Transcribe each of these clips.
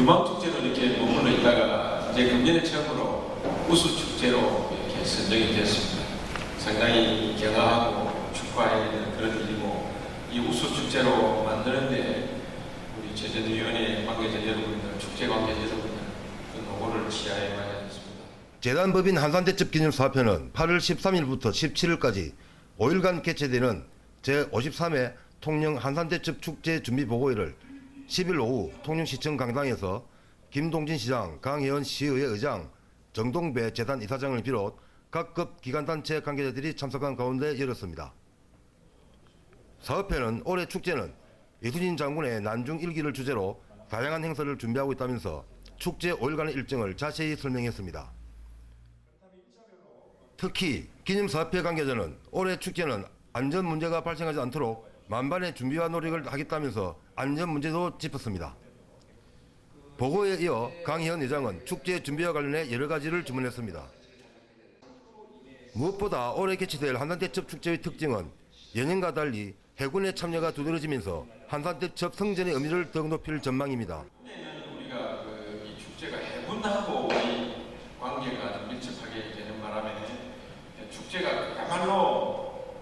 유망축제로 이렇게 머물러 있다가 이제 금년에 처음으로 우수축제로 이렇게 선정이 됐습니다. 상당히 경화하고 축하해야 되는 그런 일이고 이 우수축제로 만드는데 우리 제전위원회 관계자 여러분들, 축제 관계자 여러분들 그 노고를 치하해 봐야 겠습니다. 재단법인 한산대첩 기념사업회는 8월 13일부터 17일까지 5일간 개최되는 제53회 통영 한산대첩 축제 준비 보고회를 10일 오후 통영시청 강당에서 김동진 시장, 강혜원 시의회 의장, 정동배 재단 이사장을 비롯 각급 기관단체 관계자들이 참석한 가운데 열었습니다. 사업회는 올해 축제는 예수진 장군의 난중 일기를 주제로 다양한 행사를 준비하고 있다면서 축제 5일간의 일정을 자세히 설명했습니다. 특히 기념사업회 관계자는 올해 축제는 안전 문제가 발생하지 않도록 만반의 준비와 노력을 하겠다면서 안전 문제도 짚었습니다. 보고에 이어 강희연 회장은 축제 준비와 관련해 여러 가지를 주문했습니다. 무엇보다 올해 개최될 한산대첩 축제의 특징은 예년과 달리 해군의 참여가 두드러지면서 한산대첩 성전의 의미를 더욱 높일 전망입니다. 우리가 그 이 축제가 해군하고 이 관계가 좀 밀접하게 되는 바람에 축제가 그야말로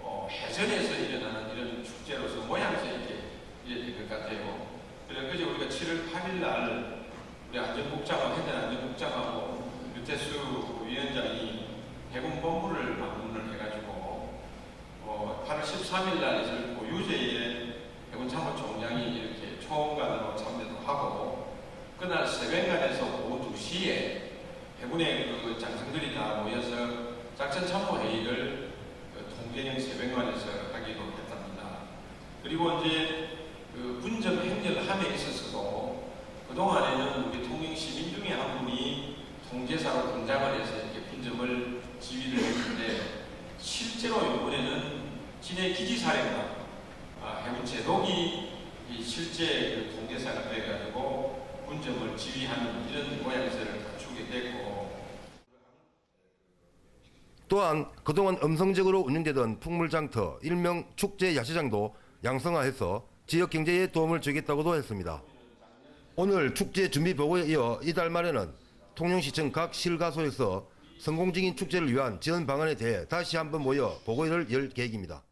어, 해전에서 일어나는 이런 축제로서 모양새 있게 이어질 것 같아요. 그래서 그제 우리가 7월 8일 날 우리 안전국장하고 해전 안전국장하고 유태수 위원장이 해군 본부를 방문을 해가지고 어, 8월 13일 날 있을 그 유재의 해군 참모총장이 이렇게 총관으로 참여도 하고 그날 새벽간에서 오후 2시에 해군의 그 장성들이 다 모여서 작전 참모 회의를 그 통계령 새벽관에서 하기로 했답니다. 그리고 이제 그 분점 행렬함에 있어서도 그 동안에는 우리 통영 시민 중에 한 분이 통제사로 등장을 해서 이렇게 분점을 지휘를 했는데 실제로 이번에는 진해 기지사령관 아, 해군 제독이 이 실제 그 통제사가 돼가지고 분점을 지휘하는 이런 모양새를 갖추게 됐고 또한 그동안 음성적으로 운영되던 풍물장터 일명 축제 야시장도 양성화해서 지역 경제에 도움을 주겠다고도 했습니다. 오늘 축제 준비 보고에 이어 이달 말에는 통영시청 각 실가소에서 성공적인 축제를 위한 지원 방안에 대해 다시 한번 모여 보고회를 열 계획입니다.